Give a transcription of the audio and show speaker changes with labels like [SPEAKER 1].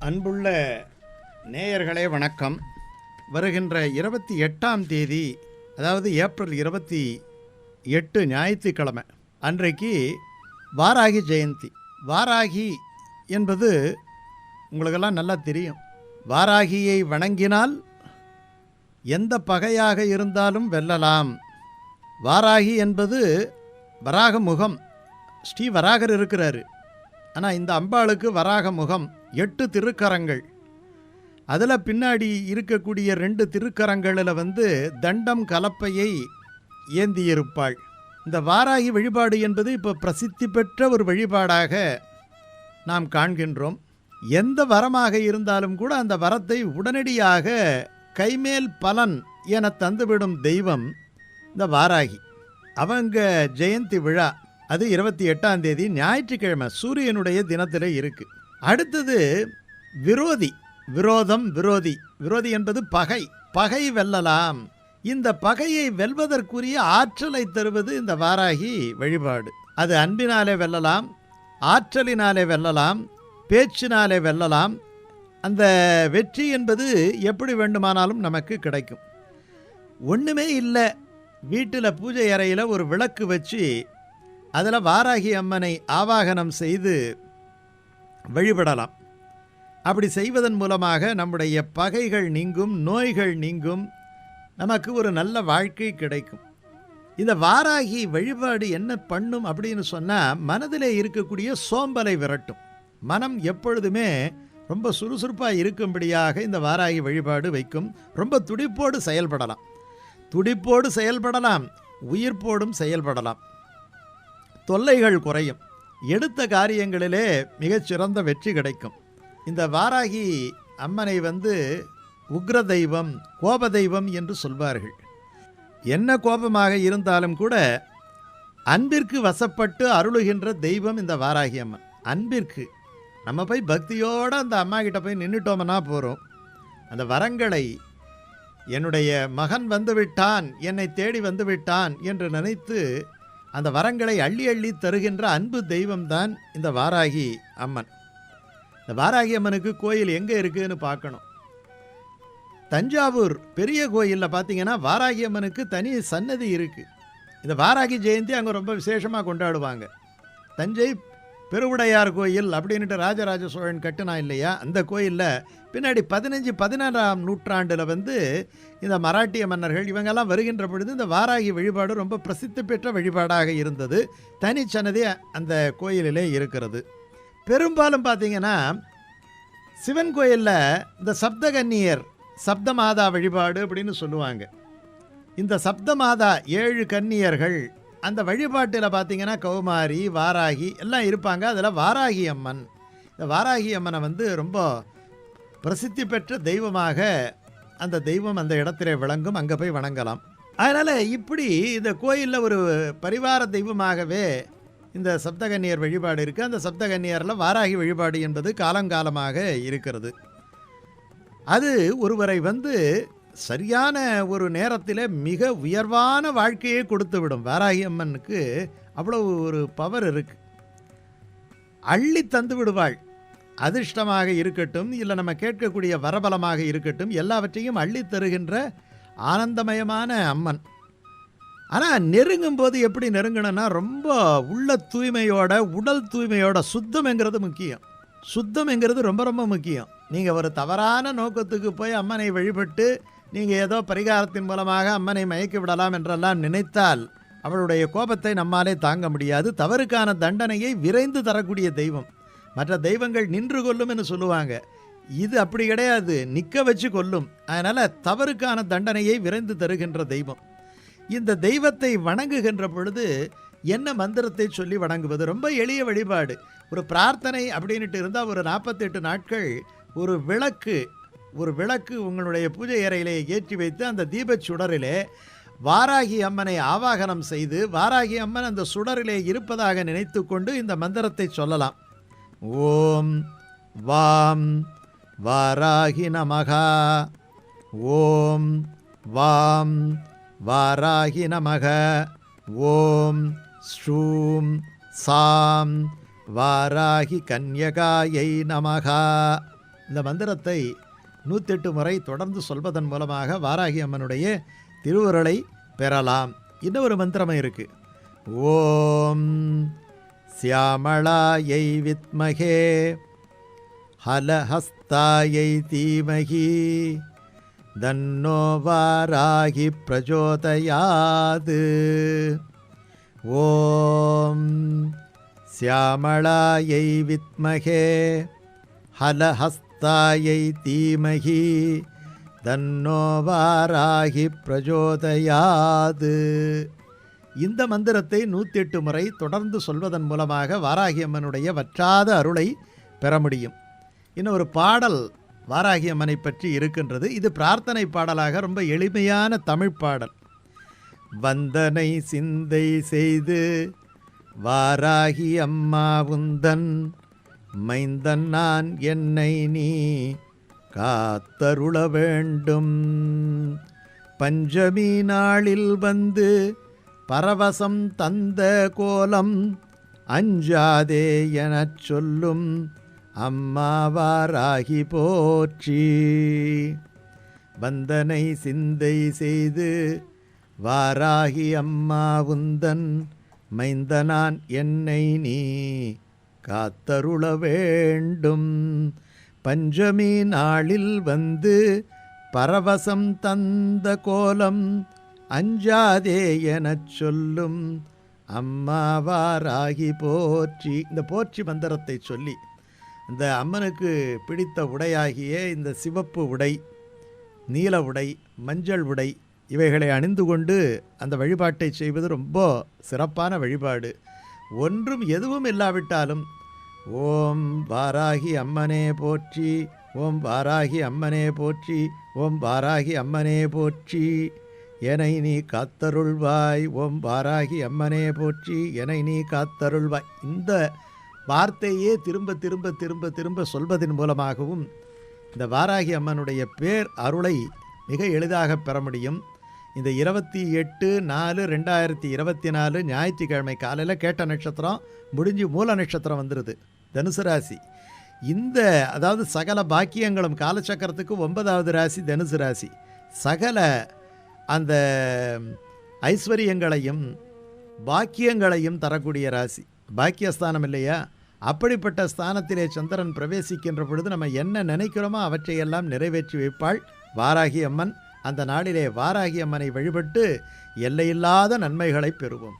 [SPEAKER 1] அன்புள்ள நேயர்களே வணக்கம். வருகின்ற இருபத்தி எட்டாம் தேதி அதாவது ஏப்ரல் இருபத்தி எட்டு ஞாயிற்றுக்கிழமை அன்றைக்கு வாராகி ஜெயந்தி. வாராகி என்பது உங்களுக்கெல்லாம் நல்லா தெரியும். வாராகியை வணங்கினால் எந்த பகையாக இருந்தாலும் வெல்லலாம். வாராகி என்பது வராக முகம் ஸ்ரீ வராகர் இருக்கிறாரு. ஆனால் இந்த அம்பாளுக்கு வராக முகம் எட்டு திருக்கரங்கள். அதில் பின்னாடி இருக்கக்கூடிய ரெண்டு திருக்கரங்களில் வந்து தண்டம் கலப்பையை ஏந்தியிருப்பாள். இந்த வாராகி வழிபாடு என்பது இப்போ பிரசித்தி பெற்ற ஒரு வழிபாடாக நாம் காண்கின்றோம். எந்த வரமாக இருந்தாலும் கூட அந்த வரத்தை உடனடியாக கைமேல் பலன் என தந்துவிடும் தெய்வம் இந்த வாராகி. அவங்க ஜெயந்தி விழா அது இருபத்தி எட்டாம் தேதி ஞாயிற்றுக்கிழமை சூரியனுடைய தினத்தில் இருக்குது அடுத்தது விரோதி விரோதம் விரோதி. விரோதி என்பது பகை பகை வெல்லலாம். இந்த பகையை வெல்வதற்குரிய ஆற்றலை தருவது இந்த வாராகி வழிபாடு. அது அன்பினாலே வெல்லலாம் ஆற்றலினாலே வெல்லலாம் பேச்சினாலே வெல்லலாம். அந்த வெற்றி என்பது எப்படி வேண்டுமானாலும் நமக்கு கிடைக்கும். ஒன்றுமே இல்லை. வீட்டில் பூஜை அறையில் ஒரு விளக்கு வச்சு அதில் வாராகி அம்மனை ஆவாகனம் செய்து வழிபடலாம். அப்படி செய்வதன் மூலமாக நம்முடைய பகைகள் நீங்கும் நோய்கள் நீங்கும். நமக்கு ஒரு நல்ல வாழ்க்கை கிடைக்கும். இந்த வாராகி வழிபாடு என்ன பண்ணும் அப்படின்னு சொன்னால் மனதிலே இருக்கக்கூடிய சோம்பலை விரட்டும். மனம் எப்பொழுதுமே ரொம்ப சுறுசுறுப்பாக இருக்கும்படியாக இந்த வாராகி வழிபாடு வைக்கும். ரொம்ப துடிப்போடு செயல்படலாம். துடிப்போடு செயல்படலாம் உயிர்ப்போடும் செயல்படலாம். தொல்லைகள் குறையும். எடுத்த காரியங்களிலே மிகச்சிறந்த வெற்றி கிடைக்கும். இந்த வாராகி அம்மனை வந்து உக்ர தெய்வம் கோப தெய்வம் என்று சொல்வார்கள். என்ன கோபமாக இருந்தாலும் கூட அன்பிற்கு வசப்பட்டு அருளுகின்ற தெய்வம் இந்த வாராகி அம்மன். அன்பிற்கு. நம்ம போய் பக்தியோடு அந்த அம்மா கிட்ட போய் நின்றுட்டோம்னா போகிறோம் அந்த வரங்களை என்னுடைய மகன் வந்து விட்டான் என்னை தேடி வந்து விட்டான் என்று நினைத்து அந்த வரங்களை அள்ளி அள்ளி தருகின்ற அன்பு தெய்வம்தான் இந்த வாராகி அம்மன். இந்த வாராகி அம்மனுக்கு கோயில் எங்கே இருக்குதுன்னு பார்க்கணும். தஞ்சாவூர் பெரிய கோயிலில் பார்த்தீங்கன்னா வாராகி அம்மனுக்கு தனி சன்னதி இருக்குது இந்த வாராகி ஜெயந்தி அங்கே ரொம்ப விசேஷமாக கொண்டாடுவாங்க. தஞ்சை பெருவுடையார் கோயில் அப்படின்ட்டு ராஜராஜ சோழன் கட்டினா இல்லையா? அந்த கோயிலில் பின்னாடி பதினஞ்சு பதினாறாம் நூற்றாண்டில் வந்து இந்த மராட்டிய மன்னர்கள் இவங்கெல்லாம் வருகின்ற பொழுது இந்த வாராகி வழிபாடு ரொம்ப பிரசித்தி பெற்ற வழிபாடாக இருந்தது. தனிச்சன்னதி அந்த கோயிலிலே இருக்கிறது. பெரும்பாலும் பார்த்தீங்கன்னா சிவன் கோயிலில் இந்த சப்தகன்னியர் சப்தமாதா வழிபாடு அப்படின்னு சொல்லுவாங்க. இந்த சப்தமாதா ஏழு கன்னியர்கள் அந்த வழிபாட்டில் பார்த்தீங்கன்னா கௌமாரி வாராகி எல்லாம் இருப்பாங்க. அதில் வாராகி அம்மன். இந்த வாராகி அம்மனை வந்து ரொம்ப பிரசித்தி பெற்ற தெய்வமாக அந்த தெய்வம் அந்த இடத்துல விளங்கும். அங்கே போய் வணங்கலாம். அதனால் இப்படி இந்த கோயிலில் ஒரு பரிவார தெய்வமாகவே இந்த சப்தகன்னியர் வழிபாடு இருக்குது அந்த சப்தகன்னியரில் வாராகி வழிபாடு என்பது காலங்காலமாக இருக்கிறது. அது ஒருவரை வந்து சரியான ஒரு நேரத்தில் மிக உயர்வான வாழ்க்கையை கொடுத்து விடும் வாராகி அம்மனுக்கு அவ்வளவு ஒரு பவர் இருக்கு. அள்ளி தந்து விடுவாள். அதிர்ஷ்டமாக இருக்கட்டும் இல்லை நம்ம கேட்கக்கூடிய வரபலமாக இருக்கட்டும் எல்லாவற்றையும் அள்ளி தருகின்ற ஆனந்தமயமான அம்மன். ஆனால் நெருங்கும் போது எப்படி நெருங்கணும்னா ரொம்ப உள்ள தூய்மையோட உடல் தூய்மையோட சுத்தம்ங்கிறது முக்கியம். சுத்தம்ங்கிறது ரொம்ப ரொம்ப முக்கியம். நீங்கள் ஒரு தவறான நோக்கத்துக்கு போய் அம்மனை வழிபட்டு நீங்கள் ஏதோ பரிகாரத்தின் மூலமாக அம்மனை மயக்கி விடலாம் என்றெல்லாம் நினைத்தால் அவளுடைய கோபத்தை நம்மாலே தாங்க முடியாது. தவறுக்கான தண்டனையை விரைந்து தரக்கூடிய தெய்வம். மற்ற தெய்வங்கள் நின்று கொல்லும் என்று சொல்லுவாங்க. இது அப்படி கிடையாது. நிற்க வச்சு கொல்லும். அதனால் தவறுக்கான தண்டனையை விரைந்து தருகின்ற தெய்வம். இந்த தெய்வத்தை வணங்குகின்ற பொழுது என்ன மந்திரத்தை சொல்லி வணங்குவது? ரொம்ப எளிய வழிபாடு. ஒரு பிரார்த்தனை அப்படின்ட்டு இருந்தால் ஒரு நாற்பத்தெட்டு நாட்கள் ஒரு விளக்கு ஒரு விளக்கு உங்களுடைய பூஜை அறையிலே ஏற்றி வைத்து அந்த தீபச் சுடரிலே வாராகி அம்மனை ஆவாகனம் செய்து வாராகி அம்மன் அந்த சுடரிலே இருப்பதாக நினைத்து கொண்டு இந்த மந்திரத்தை சொல்லலாம். ஓம் வாம் வாராகி நமகா. ஓம் வாம் வாராகி நமக. ஓம் ஸ்ரூம் சாம் வாராகி கன்யகாயை நமகா. இந்த மந்திரத்தை நூற்றெட்டு முறை தொடர்ந்து சொல்வதன் மூலமாக வாராகி அம்மனுடைய திருவுருளை பெறலாம். இன்னொரு மந்திரமும் இருக்குது ஓம் சியாமளாயை வித்மகே ஹலஹஸ்தாயை தீமகி தன்னோ வாராகி பிரஜோதயாது. ஓம் சியாமளாயை வித்மகே தாயை தீமகி தன்னோ வாராகி இந்த மந்திரத்தை நூற்றி எட்டு முறை தொடர்ந்து சொல்வதன் மூலமாக வாராகியம்மனுடைய வற்றாத அருளை பெற முடியும். இன்னும் ஒரு பாடல் வாராகியம்மனை பற்றி இருக்கின்றது. இது பிரார்த்தனை பாடலாக ரொம்ப எளிமையான தமிழ் பாடல். வந்தனை சிந்தை செய்து வாராகி அம்மா உந்தன் மைந்தன் நான் என்னை நீ காத்தருள வேண்டும். பஞ்சமி நாளில் வந்து பரவசம் தந்த கோலம் அஞ்சாதே எனச் சொல்லும் அம்மாவாராகி போற்றி. வந்தனை சிந்தை செய்து வாராகி அம்மா உந்தன் மைந்தனான் என்னை நீ காத்தருள வேண்டும். பஞ்சமி நாளில் வந்து பரவசம் தந்த கோலம் அஞ்சாதே எனச் சொல்லும். அம்மாவாராகி போற்றி இந்த போற்றி மந்திரத்தை சொல்லி இந்த அம்மனுக்கு பிடித்த உடையாகிய இந்த சிவப்பு உடை நீல உடை மஞ்சள் உடை இவைகளை அணிந்து கொண்டு அந்த வழிபாட்டை செய்வது ரொம்ப சிறப்பான வழிபாடு. ஒன்றும் எதுவும் இல்லாவிட்டாலும் ஓம் வாராகி அம்மனே போற்றி ஓம் வாராகி அம்மனே போற்றி ஓம் வாராகி அம்மனே போற்றி. எனை நீ காத்தருள்வாய் ஓம் வாராகி அம்மனே போற்றி. எனை நீ காத்தருள்வாய். இந்த வார்த்தையே திரும்ப திரும்ப திரும்ப திரும்ப சொல்வதன் மூலமாகவும் இந்த வாராகி அம்மனுடைய பேர் அருளை மிக எளிதாக பெற முடியும். இந்த இருபத்தி எட்டு நாலு ரெண்டாயிரத்தி இருபத்தி நாலு ஞாயிற்றுக்கிழமை காலையில் கேட்ட நட்சத்திரம் முடிஞ்சு மூல நட்சத்திரம் வந்துடுது தனுசு ராசி. இந்த அதாவது சகல பாக்கியங்களும் காலச்சக்கரத்துக்கு ஒன்பதாவது ராசி தனுசு ராசி. சகல அந்த ஐஸ்வர்யங்களையும் பாக்கியங்களையும் தரக்கூடிய ராசி. பாக்கியஸ்தானம் இல்லையா? அப்படிப்பட்ட ஸ்தானத்திலே சந்திரன் பிரவேசிக்கின்ற பொழுது நம்ம என்ன நினைக்கிறோமோ அவற்றையெல்லாம் நிறைவேற்றி வைப்பாள். வாராகி அம்மன் அந்த நாளிலே வாராகி அம்மனை வழிபட்டு எல்லையில்லாத நன்மைகளை பெறுவோம்.